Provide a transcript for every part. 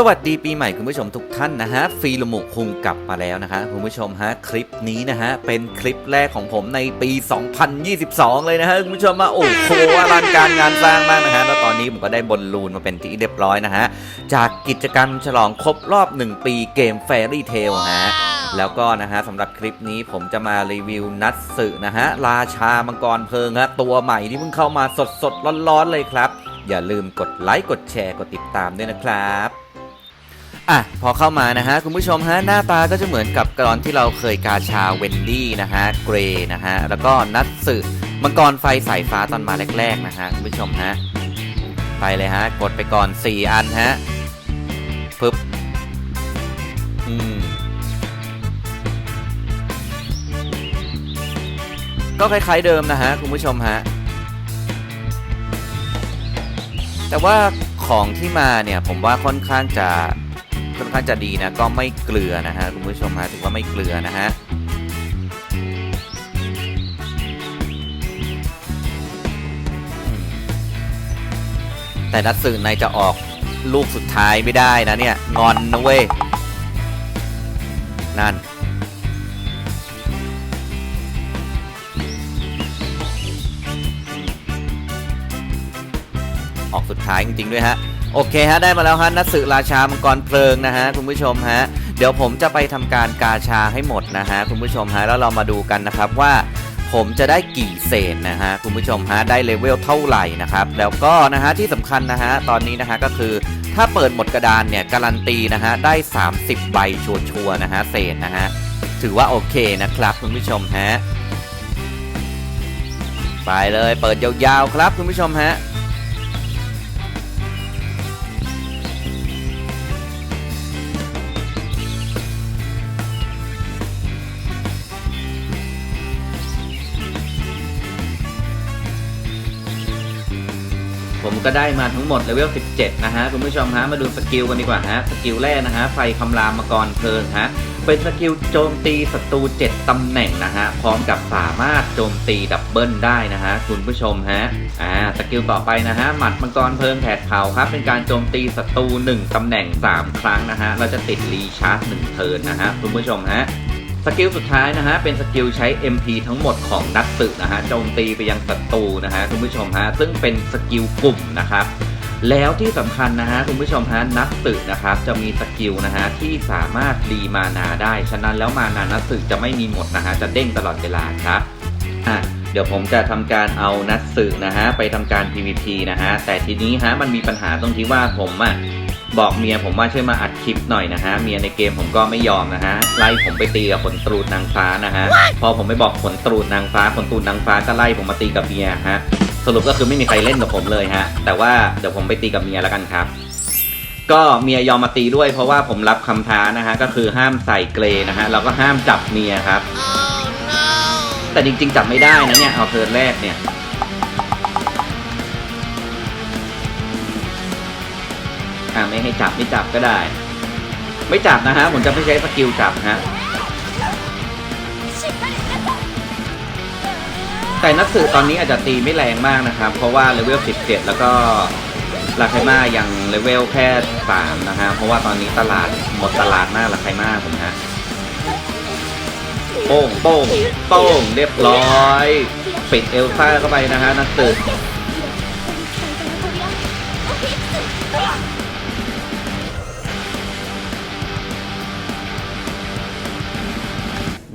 สวัสดีปีใหม่คุณผู้ชมทุกท่านนะฮะฟีลมุคุงกลับมาแล้วนะฮะคุณผู้ชมฮะคลิปนี้นะฮะเป็นคลิปแรกของผมในปี 2022 เลยนะฮะคุณผู้ชมมาโอ้โหอลังการงานสร้างมากนะฮะแล้วตอนนี้ผมก็ได้บอลลูนมาเป็นที่เรียบร้อยนะฮะจากกิจกรรมฉลองครบรอบ 1 ปีเกม Fairy Tail ฮะแล้วก็นะฮะสำหรับคลิปนี้ผมจะมารีวิวนัตสึนะฮะราชามังกรเพลิงฮะตัวใหม่ที่เพิ่งเข้ามาสดๆร้อนๆเลยครับ อย่าลืมกดไลค์กดแชร์กดติดตามด้วยนะครับ อะพอเข้ามานะฮะคุณผู้ชมฮะหน้าตาก็จะเหมือนกับตอนที่เราเคยกาชาเวนดี้นะฮะเกรย์นะฮะแล้วก็นัตสึมังกรไฟสายฟ้าตอนมาแรกๆนะฮะคุณผู้ชมฮะไปเลยฮะกดไปก่อน 4 อันฮะปึ๊บอืมก็คล้ายๆเดิมนะฮะคุณผู้ชมฮะแต่ว่าของที่มาเนี่ยผมว่าค่อนข้างจะ ค่อนข้างจะดีนะก็ไม่เกลือนะฮะคุณผู้ชมฮะถือว่าไม่เกลือนะฮะแต่นัดสื่อในจะออกลูกสุดท้ายไม่ได้นะเนี่ยงอนนะเว้ยนั่นออกสุดท้ายจริงๆด้วยฮะ โอเคฮะได้มาแล้วฮะนัตสึราชามังกรเพลิงนะฮะคุณผู้ชมฮะเดี๋ยวผมจะไปทำการกาชาให้หมดนะฮะคุณผู้ชมฮะแล้วเรามาดูกันนะครับว่าผมจะได้กี่เศษนะฮะคุณผู้ชมฮะได้เลเวลเท่าไหร่นะครับแล้วก็นะฮะที่สำคัญนะฮะตอนนี้นะฮะก็คือถ้าเปิดหมดกระดานเนี่ยการันตีนะฮะได้ 30 ใบชัวร์ๆนะฮะเศษนะฮะถือว่าโอเคนะครับคุณผู้ชมฮะไปเลยเปิดยาวๆครับคุณผู้ชมฮะ ผมก็ได้มาทั้งหมดเลเวล 17 นะฮะ คุณผู้ชมฮะ มาดูสกิลกันดีกว่าฮะ สกิลแรกนะฮะ ไฟคำรามมังกรเพลิงฮะ เป็นสกิลโจมตีศัตรู 7 ตำแหน่งนะฮะ พร้อมกับสามารถโจมตีดับเบิลได้นะฮะ คุณผู้ชมฮะ อ่า สกิลต่อไปนะฮะ หมัดมังกรเพลิงแผดเผาครับ เป็นการโจมตีศัตรู 1 ตำแหน่ง 3 ครั้งนะฮะ เราจะติดรีชาร์จ1เทิร์นนะฮะ คุณผู้ชมฮะ สกิลสุดท้ายนะฮะเป็นสกิลใช้ MP ทั้งหมดของนักตึกนะฮะโจมตีไปยังศัตรูนะฮะคุณผู้ชมฮะซึ่งเป็นสกิลกลุ่มนะครับแล้วที่สำคัญนะฮะคุณผู้ชมฮะนักตึกนะครับจะมีสกิลนะฮะที่สามารถรีมานาได้ ฉะนั้นแล้วมานานักตึกจะไม่มีหมดนะฮะจะเด้งตลอดเวลาครับ อะเดี๋ยวผมจะทำการเอานัดสึนะฮะไปทำการ PVP นะฮะแต่ทีนี้ฮะมันมีปัญหาตรงที่ว่าผมอะบอกเมียผมว่าช่วยมาอัดคลิปหน่อยนะฮะเมียในเกมผมก็ไม่ยอมนะฮะไล่ผมไปตีกับขนตรูดนางฟ้านะฮะพอผมไปบอกขนตรูดนางฟ้าขนตรูดนางฟ้าก็ไล่ผมมาตีกับเมียฮะสรุปก็คือไม่มีใครเล่นกับผมเลยฮะแต่ว่าเดี๋ยวผมไปตีกับเมียแล้วกันครับก็เมียยอมมาตีด้วยเพราะว่าผมรับคำท้านะฮะก็คือห้ามใส่เกรนะฮะแล้วก็ห้ามจับเมียครับ แต่จริง ๆจับไม่ได้นะเนี่ย เอาเทิร์นแรกเนี่ย อ่าไม่ให้จับไม่จับก็ได้ ไม่จับนะฮะ ผมจะไม่ใช้สกิลจับฮะแต่นักสือตอนนี้อาจจะตีไม่แรงมากนะครับ เพราะว่าเลเวล 17 แล้วก็ลาไคมายังเลเวลแค่ 3 นะฮะ เพราะว่าตอนนี้ตลาดหมดตลาดหน้าลาไคมาผมฮะ โป้งโป้งโป้งเรียบร้อย ปิดเอลซ่าเข้าไปนะฮะนักสือ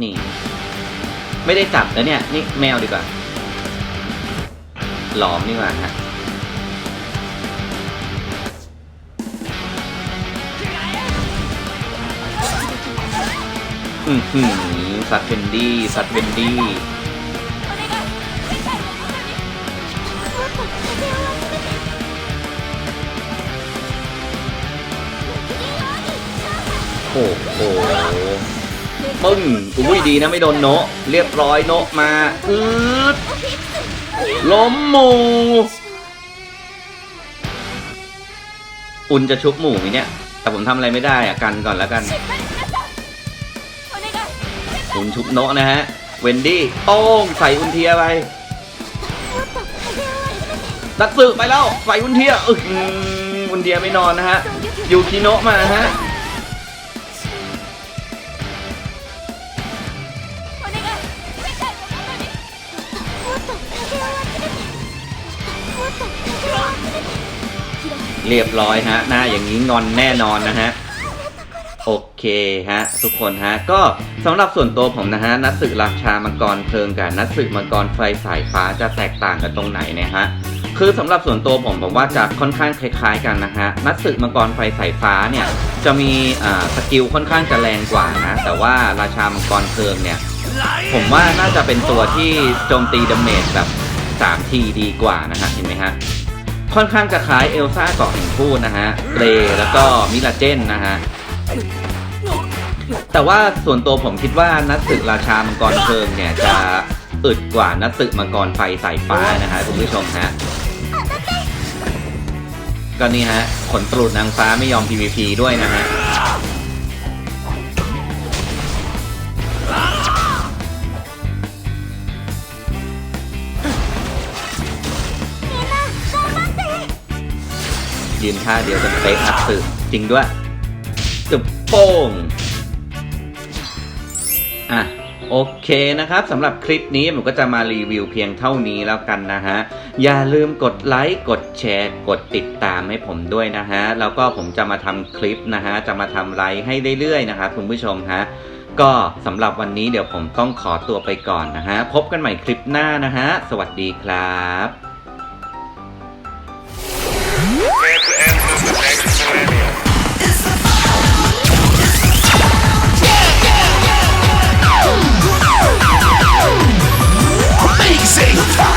นี่ ไม่ได้จับนะเนี่ย นี่แมวดีกว่า หลอมดีกว่าฮะอือ สัตว์เวนดี้สัตว์เวนดี้โอ้โหปึ้งอุ้ยดีนะไม่โดนโนะเรียบร้อยโนะมาอืดล้มหมูอุ่นจะชุบหมูไหมเนี่ย แต่ผมทำอะไรไม่ได้อะกันก่อนแล้วกัน อุ่นชุบโนะนะฮะ เวนดี้โป้งใส่อุนเทียไปตัดสึไปแล้วใส่อุนเทียอึกอุนเทียไม่นอนนะฮะ ยูคิโนะมาฮะเรียบร้อยฮะ หน้าอย่างนี้งอนแน่นอนนะฮะ โอเคฮะทุกคนฮะก็สำหรับส่วนตัวผมนะฮะนัดสึกราชามังกรเพลิงกับนัดสึกมังกรไฟสายฟ้าจะแตกต่างกันตรงไหนเนี่ยฮะคือสำหรับส่วนตัวผมผมว่าจะค่อนข้างคล้ายๆกันนะฮะนัดสึกมังกรไฟสายฟ้าเนี่ยจะมีอ่าสกิลค่อนข้างจะแรงกว่านะแต่ว่าราชามังกรเพลิงเนี่ยผมว่าน่าจะเป็นตัวที่โจมตีดาเมจแบบ3ทีดีกว่านะฮะเห็นไหมฮะค่อนข้างจะคล้ายเอลซ่าเกาะแห่งพูดนะฮะเรแล้วก็มิลาเจนนะฮะ แต่ว่าส่วนตัวผมคิดว่านัดศึราชามังกรเพลิงเนี่ยจะอึดกว่านัดศึมังกรไฟสายฟ้านะฮะคุณผู้ชมฮะก็นี่ฮะขนตรุดนางฟ้าไม่ยอม PVP ด้วยนะฮะยืนท่าเดียวกันเป๊ะนัดสึจริงด้วย โป้งอะโอเคนะครับสำหรับคลิปนี้ผมก็จะมารีวิวเพียงเท่านี้แล้วกันนะฮะ อย่าลืมกดไลค์กดแชร์ กดติดตามให้ผมด้วยนะฮะ แล้วก็ผมจะมาทำคลิปนะฮะ จะมาทำไลค์ให้เรื่อยๆนะครับคุณผู้ชมฮะ ก็สำหรับวันนี้เดี๋ยวผมต้องขอตัวไปก่อนนะฮะ พบกันใหม่คลิปหน้านะฮะ สวัสดีครับ the.